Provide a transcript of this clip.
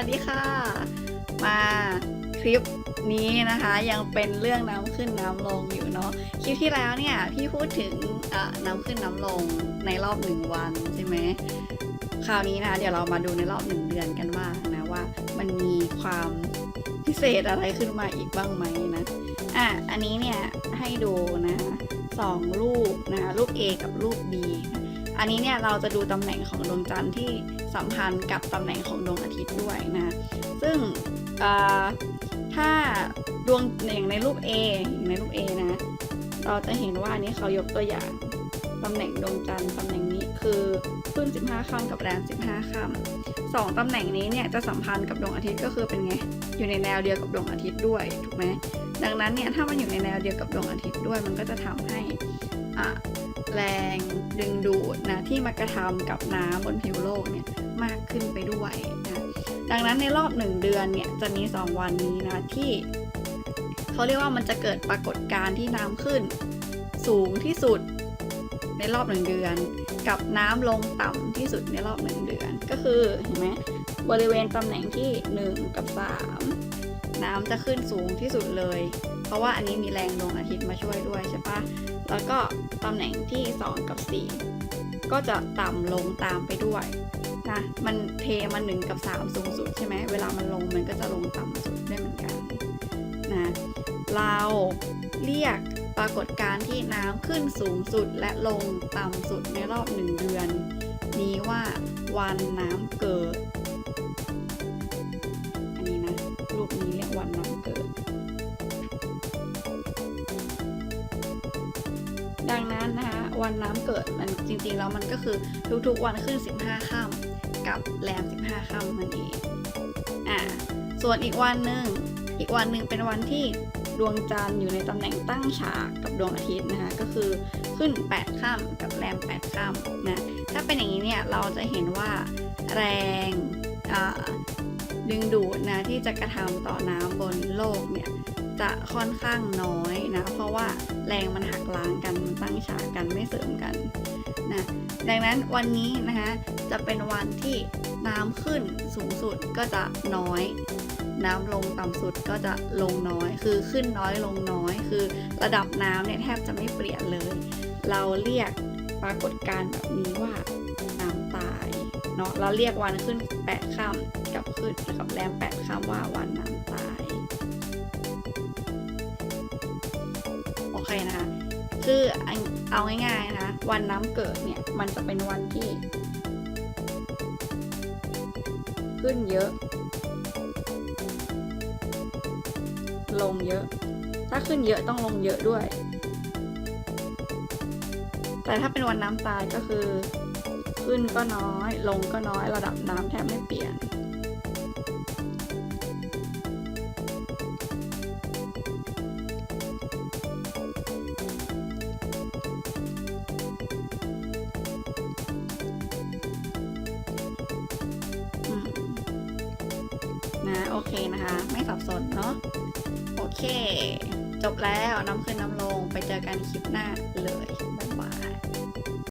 วัสดีค่ะ มาคลิปนี้นะคะยังเป็นเรื่องน้ำขึ้นน้ำลงอยู่เนาะคลิปที่แล้วเนี่ยพี่พูดถึงน้ำขึ้นน้ำลงในรอบหนึ่งวันใช่ไหมคราวนี้นะเดี๋ยวเรามาดูในรอบหนึ่งเดือนกันว่านะว่า มันมีความพิเศษอะไรขึ้นมาอีกบ้างไหมนะอะอันนี้เนี่ยให้ดูนะสองรูปนะรูป A กับรูป B นะ อันนี้เนี่ยเราจะดูตำแหน่งของดวงจันทร์ที่สัมพันธ์กับตำแหน่งของดวงอาทิตย์ด้วยนะ ซึ่งถ้าดวงอย่างในรูป A อย่างในรูป A นะ เราจะเห็นว่าอันนี้เขายกตัวอย่างตำแหน่งดวงจันทร์ตำแหน่งนี้คือขึ้น 15ค่ำกับแรม15ค่ำสองตำแหน่งนี้เนี่ยจะสัมพันธ์กับดวงอาทิตย์ก็คือเป็นไง อยู่ในแนวเดียวกับดวงอาทิตย์ด้วยถูกไหมดังนั้นเนี่ยถ้ามันอยู่ในแนวเดียวกับดวงอาทิตย์ด้วย มันก็จะทำให้ แรงดึงดูดนะที่มากระทำกับน้ำบนผิวโลกเนี่ยมากขึ้นไปด้วยนะดังนั้นในรอบหนึ่งเดือนเนี่ยจะมี 2 วันนี้นะที่เขาเรียกว่ามันจะเกิดปรากฏการณ์ที่น้ำขึ้น สูงที่สุดในรอบหนึ่งเดือน กับน้ำลงต่ำที่สุดในรอบหนึ่งเดือน ก็คือเห็นไหมบริเวณตำแหน่งที่ 1 กับ 3 น้ำจะขึ้นสูงที่สุดเลย เพราะว่าอันนี้มีแรงดวงอาทิตย์มาช่วยด้วยใช่ปะแล้วก็ตำแหน่งที่ 2 กับ 4 ก็จะต่ำลงตามไปด้วยนะมันเทมาหนึ่งกับสามสูงสุดใช่ไหมเวลามันลงมันก็จะลงต่ำสุดด้วยเหมือนกันนะเราเรียกปรากฏการณ์ที่น้ำขึ้นสูงสุดและลงต่ำสุดในรอบหนึ่งเดือน นี้ว่าวันน้ำเกิด รูปนี้เรียกวันน้ำเกิด ดังนั้นนะคะวันน้ำเกิดมันจริงๆแล้วมันก็คือทุกๆวันขึ้น 15ค่ำกับแรม 15ค่ำมันเองอ่าส่วนอีกวันหนึ่งอีกวันหนึ่งเป็นวันที่ดวงจันทร์อยู่ในตำแหน่งตั้งฉากกับดวงอาทิตย์นะคะก็คือขึ้น 8 ค่ำกับแรม 8 ค่ำนะถ้าเป็นอย่างนี้เนี่ยเราจะเห็นว่าแรงอ่า ดึงดูดนะที่จะกระทำต่อน้ำบนโลกเนี่ยจะค่อนข้างน้อยนะ เพราะว่าแรงมันหักล้างกันมันตั้งฉากกันไม่เสริมกันนะดังนั้นวันนี้นะคะจะเป็นวันที่น้ำขึ้นสูงสุดก็จะน้อย น้ำลงต่ำสุดก็จะลงน้อย คือขึ้นน้อยลงน้อย คือระดับน้ำเนี่ยแทบจะไม่เปลี่ยนเลย เราเรียกปรากฏการณ์แบบนี้ว่าน้ำ เนาะเราเรียกวันขึ้น8ค่ำกับขึ้นกับแรม8ค่ำว่าวันน้ำตายโอเคนะคะคือเอาง่ายๆนะวันน้ำเกิดเนี่ยมันจะเป็นวันที่ ขึ้นเยอะ ลงเยอะ ถ้าขึ้นเยอะต้องลงเยอะด้วย แต่ถ้าเป็นวันน้ำตายก็คือ ขึ้นก็น้อย ลงก็น้อยระดับน้ำแทบไม่เปลี่ยน นะ โอเคนะคะ ไม่สับสนเนาะ โอเค จบแล้วน้ำขึ้นน้ำลงไปเจอกันคลิปหน้าเลย บ๊ายบาย